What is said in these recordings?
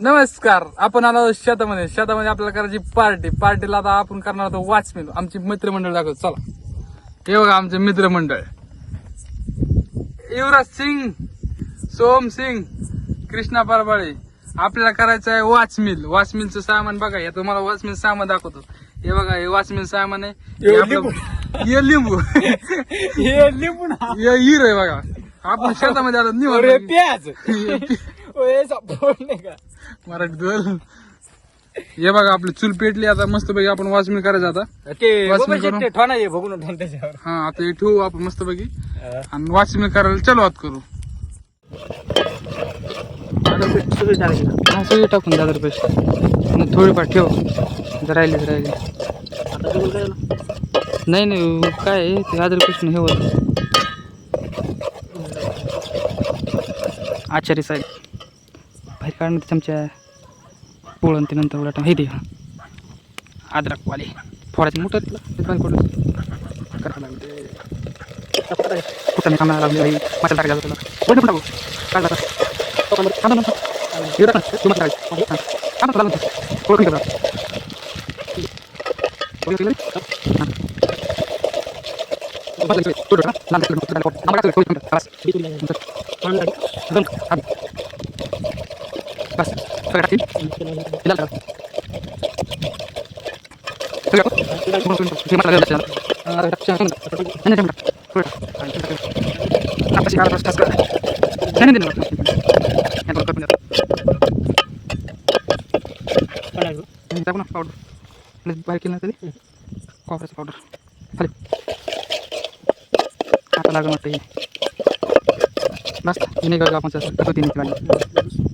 नमस्कार आपण आलो आहोत शेतामध्ये. शेतामध्ये आपल्याला करायची पार्टी पार्टीला आता आपण करणार होतो वाचमेल आमची मित्रमंडळ दाखव चला. हे बघा आमचे मित्रमंडळ. युवराज सिंग सोम सिंग कृष्णा परबाळे. आपल्याला करायचं आहे वाचमिल वाचमिलचं सामान बघा. हे तुम्हाला वाचमिल सामान दाखवतो. हे बघा हे वाचमिल सामान आहे. हे लिंबू. हे लिंबू. हे हिर आहे बघा. आपण शेतामध्ये आलो निवांत. प्याज. मराठी बोल हे बघा आपली चूल पेटली आता मस्त पैकी आपण वाचमिल करायचं आता. करू. ते बघून त्याच्यावर. हा आता हे ठेवू आपण मस्त पैकी आणि वाचमिल करायला चालू करू. हा सगळे टाकून दादर पैसे. थोडेफार ठेव. जर राहिले तर राहिले. नाही नाही काय आहे, ते हजार पैसे हे होत. आचारी साहेब. बाहेर काढून ते चमच्या पोळण ते नंतर उलट हे दे अद्रकवाले फोडायचं मोठं तिला ते बाहेर पडलं करावं लागलं कुठं कामाला लागली बाई मसाला टाकायला तुला कोणी पण टाकू काय जातं थांबा ना हे टाक ना तू मसाला टाक हां थांबा तुला म्हणतो कोण करा कोणी केलं हां बस लागले तू टाक ना लांब टाक ना आम्हाला टाक कोणी बस दम हां बस सगळं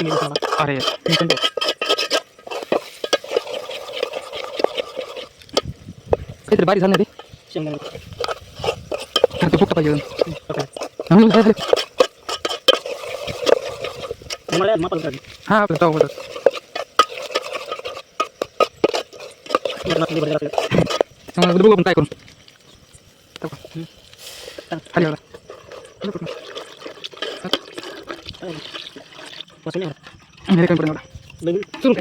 नाही, टाक. थोडं टाक. नापाशी काढा, बस, टाक. नाही, नाही, नाही, नाही. हे बघ, करून द्या. हे टाकू ना पावडर लय बारीक केलं ना तरी कॉपऱ्याचं पावडर खाली आता लागलं वाटतं हे बस तिने का आपण टाकू तिने नाही ना थोडं सगळं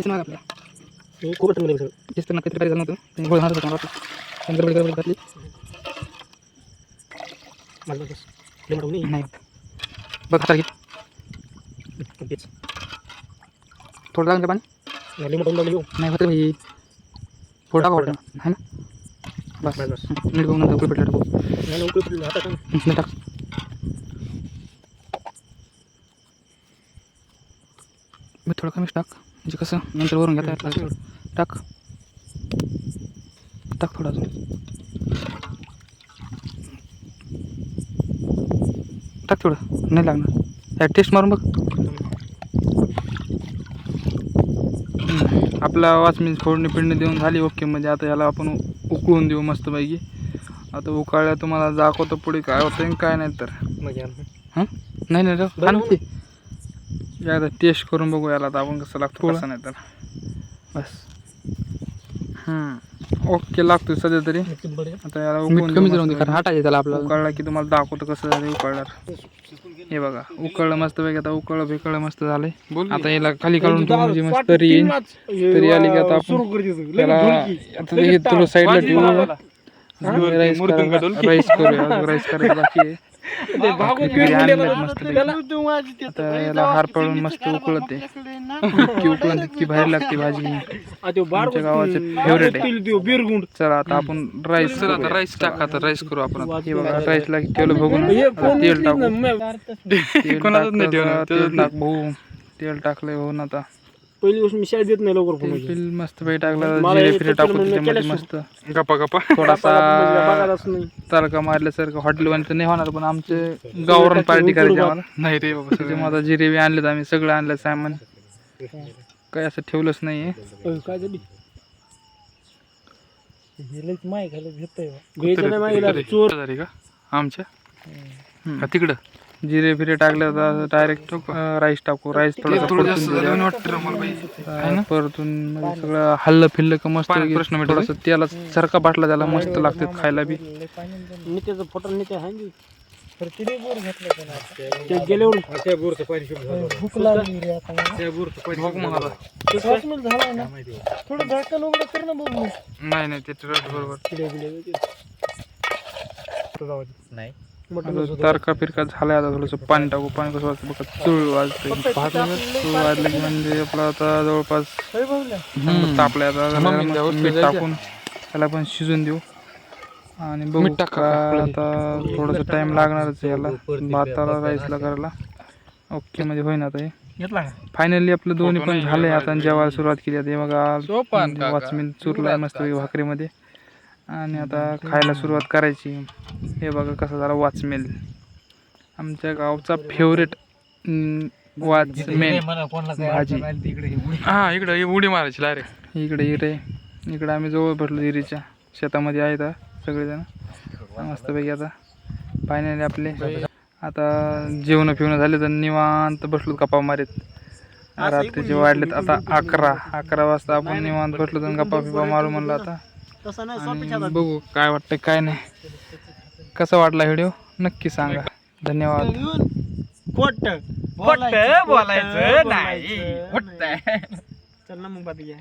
दमान थांब नाही. हा? पण पण ना तेच काहीतरी नव्हतं होता मला गडबड गडबड घातली नाही बघ घे थोडं लागलं पाणी नाही होत भाई बस बस, बस. नीट बघून नंतर उकळी पेटलं टाकू नाही टाक मी थोडं कमीच टाक. म्हणजे कसं नंतर वरून घेता येतं टाक. टाक थोडं अजून. टाक थोडं. नाही लागणार. या टेस्ट मारून बघ. आपला वाचमी फोडणी पिंडणी देऊन झाली. ओके म्हणजे आता याला आपण उकळून देऊ मस्तपैकी. आता उकाळल्या तुम्हाला दाखवतो पुढे काय होतं काय नाही तर. हं? नाही नाही एकदा टेस्ट करून बघू याला आपण कसं लागतो कसं नाही तर. बस. हम्म. ओके लागतो सध्या तरी. आता याला उकळून कमी. कारण हटायचं त्याला आपल्याला. उकळला की तुम्हाला दाखवतो कसं झालं उकळणार. हे बघा उकळलं मस्त पैकी आता उकळलं बिकळलं मस्त झालंय. आता याला खाली काढून ठेवू म्हणजे मस्त तरी येईल तरी आली की आता आपण त्याला आता थोडं साईडला ठेवू राईस राईस करूया राईस करायचं बाकी आहे. आता याला हार पाडून मस्त उकळते इतकी उकळून तितकी बाहेर लागते भाजी. आमच्या गावाचे फेवरेट आहे. बिरगुंड. चला आता आपण राईस चला आता राईस टाका आता राईस करू आपण आता. हे बघा राईसला ठेवलं बघून आता तेल टाकू. तेल टाकलं का? तेल टाक. भाऊ तेल टाकलंय हो ना आता. पहिली गोष्ट मी शाळेत देत नाही लवकर फोन मस्त पैकी टाकला मला जिरे फिरे पटकन टाकून म्हणलं त्याच्यामध्ये केलं मस्त. गप्पा गप्पा? थोडासा तडका मारल्यासारखं हॉटेलवान तर नाही होणार पण आमचे गावरान पार्टी करायची आम्हाला. नाही रे बाबा सगळे. माझा जिरेबी आणलेत आम्ही सगळं आणलं सामान. काय असं ठेवलंच नाहीये. काय झाली? माय कुत्रे- कुत्रे. चोर. का? आमच्या? का तिकडं? जिरे फिरे टाकलं तर डायरेक्ट राईस टाकू. राईस थोडं परतून सगळं हल्लं फिरलं का मस्त प्रश्न थोडस त्याला सरका बाटला त्याला मस्त लागते खायला बी. फोटो आहे नाही नाही ते बरोबर. नाही. तारका फिरका झालाय आता थोडस पाणी टाकू पाणी कसं वाजतं बघा चुळ वाजतंय. पाहतो ना, चुळ वाजलं की म्हणजे आपलं आता जवळपास तापलंय आता मग मीठ टाकून त्याला पण शिजून देऊ. आणि बघू आता थोडासा टाइम लागणारच आहे याला. भाताला राईसला करायला. ओके म्हणजे होईना आता हे फायनली आपलं दोन्ही पण झालंय आता जेवायला सुरुवात केली आता. हे बघा वाचमीन चुरलाय मस्त भाकरीमध्ये. आणि आता खायला सुरुवात करायची. हे बघा कसं झालं वाचमेल आमच्या गावचा फेवरेट वाचमेल भाजी. हा इकडं ही उडी मारायची डायरेक्ट इकडे इकडे इकडे आम्ही जवळ भेटलो विहिरीच्या. शेतामध्ये आहेत सगळेजण. मस्तपैकी आता फायनली आपले. आता जेवण फिवणं झाले तर निवांत बसलो गप्पा मारीत. रात्रीचे वाढलेत आता अकरा. अकरा वाजता आपण निवांत बसलो तर गप्पा फिपा मारू म्हणलं आता. बघू काय वाटतं काय नाही. कसा वाटला व्हिडिओ? नक्की सांगा. धन्यवाद. खोट खोट बोलायचं नाही. चल ना मग घ्या